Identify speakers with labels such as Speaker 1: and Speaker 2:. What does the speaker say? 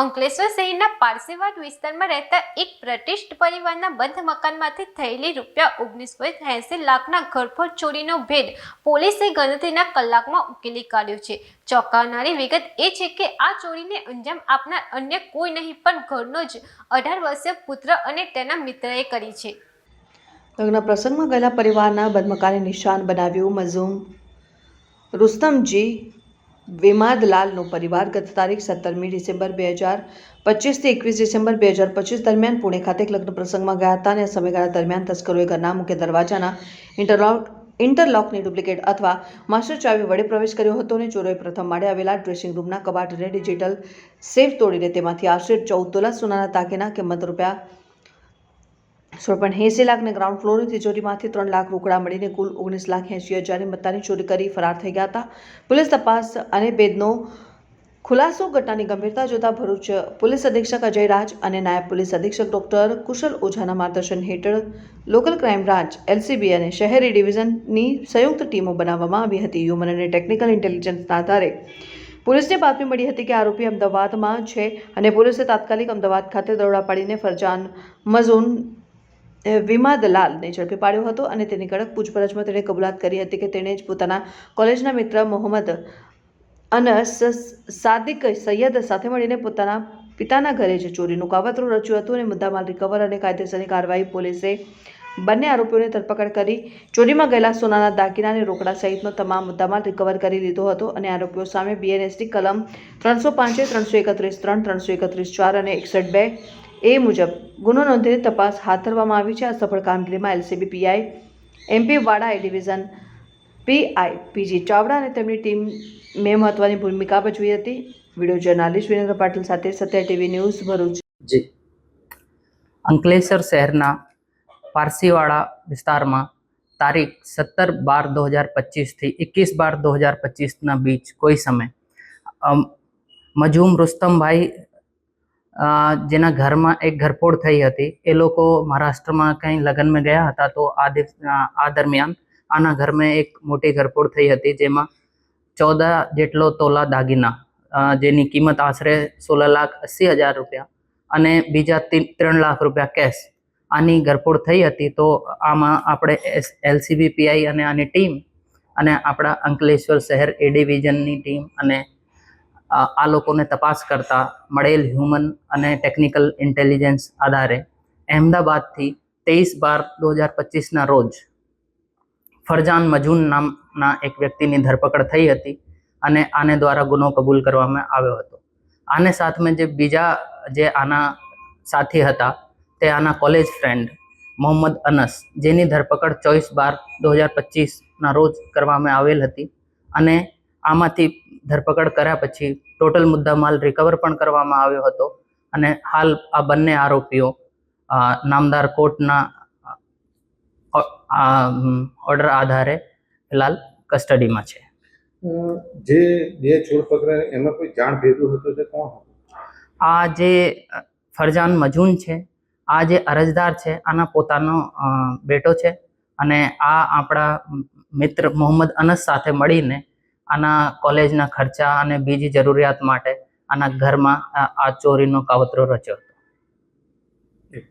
Speaker 1: અંકલેશ્વર શહેરના પારસીવાડ વિસ્તારમાં રહેતા એક પ્રતિષ્ઠ પરિવારના બંધ મકાનમાંથી થયેલી રૂપિયા ઓગણીસ પોઈન્ટ એંસી લાખના ઘરફોડ ચોરીનો ભેદ પોલીસે ગણતરીના કલાકમાં ઉકેલી કાઢ્યો છે. ચોંકાવનારી વિગત એ છે કે આ ચોરીને અંજામ આપનાર અન્ય કોઈ નહીં, પણ ઘરનો જ અઢાર વર્ષીય પુત્ર અને તેના મિત્રએ કરી છે.
Speaker 2: લગ્ન પ્રસંગમાં ગયેલા પરિવારના બદમકાને નિશાન બનાવ્યું. મઝૂમ રુસ્તમજી વેમાદલાલનો પરિવાર ગત તારીખ સત્તરમી ડિસેમ્બર બે હજાર પચીસથી એકવીસ ડિસેમ્બર બે હજાર પચીસ દરમિયાન પુણે ખાતે લગ્ન પ્રસંગમાં ગયા હતા અને સમયગાળા દરમિયાન તસ્કરોએ ઘરના મુખ્ય દરવાજાના ઇન્ટરલોક ઇન્ટરલોકની ડુપ્લિકેટ અથવા માસ્ટર ચાવી વડે પ્રવેશ કર્યો હતો અને ચોરોએ પ્રથમ માળે આવેલા ડ્રેસિંગ રૂમના કબાટને ડિજિટલ સેફ તોડીને તેમાંથી આશરે ચૌદ તોલા સોનાના તાકીના કિંમત રૂપિયા સોળ પણ એંસી લાખને ગ્રાઉન્ડ ફ્લોરની તિજોરીમાંથી ત્રણ લાખ રોકડા મળીને કુલ ઓગણીસ લાખ એંસી હજારની મત્તાની ચોરી કરી ફરાર થઈ ગયા હતા. પોલીસ તપાસ અને ભેદનો ખુલાસો ઘટનાની ગંભીરતા જોતા ભરૂચ પોલીસ અધિક્ષક અજય રાજ અને નાયબ પોલીસ અધિક્ષક ડોક્ટર કુશલ ઓઝાના માર્ગદર્શન હેઠળ લોકલ ક્રાઇમ બ્રાન્ચ, એલસીબી અને શહેરી ડિવિઝનની સંયુક્ત ટીમો બનાવવામાં આવી હતી. હ્યુમન અને ટેકનિકલ ઇન્ટેલિજન્સના આધારે પોલીસને બાતમી મળી હતી કે આરોપી અમદાવાદમાં છે અને પોલીસે તાત્કાલિક અમદાવાદ ખાતે દરોડા પાડીને ફરજાન મઝૂન વિમાદલાલને ઝડપી પાડ્યો હતો અને તેની કડક પૂછપરછમાં તેણે કબૂલાત કરી હતી કે તેણે જ પોતાના કોલેજના મિત્ર મોહમ્મદ અનસ સાદિક સૈયદ સાથે મળીને પોતાના પિતાના ઘરે જ ચોરીનું કાવતરું રચ્યું હતું અને મુદ્દામાલ રિકવર અને કાયદેસરની કાર્યવાહી પોલીસે બંને આરોપીઓની ધરપકડ કરી ચોરીમાં ગયેલા સોનાના દાગીના અને રોકડા સહિતનો તમામ મુદ્દામાલ રિકવર કરી લીધો હતો અને આરોપીઓ સામે બીએનએસની કલમ ત્રણસો પાંચે, ત્રણસો એકત્રીસ ત્રણ, ત્રણસો એકત્રીસ ચાર અને એકસઠ બે એ મુજબ ગુનો નોંધીને તપાસ હાથ ધરવામાં આવી છે. આ સફળ કામગીરીમાં LCB PI, MP Vada A division PI PG Chavda અને તેમની ટીમ મેં મહત્વની ભૂમિકા ભજવી હતી. વીડિયો જર્નાલિસ્ટ વિરેન્દ્ર પાટીલ સાથે સત્ય ટીવી ન્યૂઝ ભરૂચ.
Speaker 3: જી. અંકલેશ્વર શહેરના પારસીવાડા વિસ્તારમાં તારીખ સત્તર બાર દો હજાર પચીસથી એકવીસ બાર દો હજાર પચીસના બીચ કોઈ સમય મજૂમ રુસ્તમભાઈ જેના ઘરમાં એક ઘરફોડ થઈ હતી. એ લોકો મહારાષ્ટ્રમાં કંઈ લગ્નમાં ગયા હતા તો આ દિવસ આ દરમિયાન આના ઘરમાં એક મોટી ઘરફોડ થઈ હતી જેમાં ચૌદ જેટલો તોલા દાગીના જેની કિંમત આશરે સોળ લાખ અસી હજાર રૂપિયા અને બીજા ત્રણ લાખ રૂપિયા કેશ આની ઘરફોડ થઈ હતી. તો આમાં આપણે એલસીબી પીઆઈ અને આની ટીમ અને આપણા અંકલેશ્વર શહેર એ ડિવિઝનની ટીમ અને આ લોકોને તપાસ કરતા મળેલ હ્યુમન અને ટેકનિકલ ઇન્ટેલિજન્સ આધારે અહેમદાબાદથી તેઈસ બાર દો હજાર પચીસના રોજ ફરજાન મજૂન નામના એક વ્યક્તિની ધરપકડ થઈ હતી અને આને દ્વારા ગુનો કબૂલ કરવામાં આવ્યો હતો. આને સાથમાં જે બીજા જે આના સાથી હતા તે આના કોલેજ ફ્રેન્ડ મોહમ્મદ અનસ, જેની ધરપકડ ચોવીસ બાર દો હજાર પચીસના રોજ કરવામાં આવેલ હતી અને આમાંથી ધરપકડ કર્યા પછી ટોટલ મુદ્દામાલ રિકવર પણ કરવામાં આવ્યો હતો અને હાલ આ બંને આરોપીઓ નામદાર કોર્ટના ઓર્ડર આધારે ફિલહાલ કસ્ટડીમાં છે.
Speaker 4: જે બે ચોર પકડાયા એમાં કોઈ જાણ ભેગું હતું તે કોણ હતું?
Speaker 3: આ જે ફરજાન મજૂન છે આ જે અરજદાર છે આના પોતાનો બેટો છે અને આ આપણા મિત્ર મોહમ્મદ અનસ સાથે મળીને આના કોલેજના ખર્ચા અને બીજી જરૂરિયાત માટે આના ઘરમાં આ ચોરીનો કાવતરો રચ્યો હતો.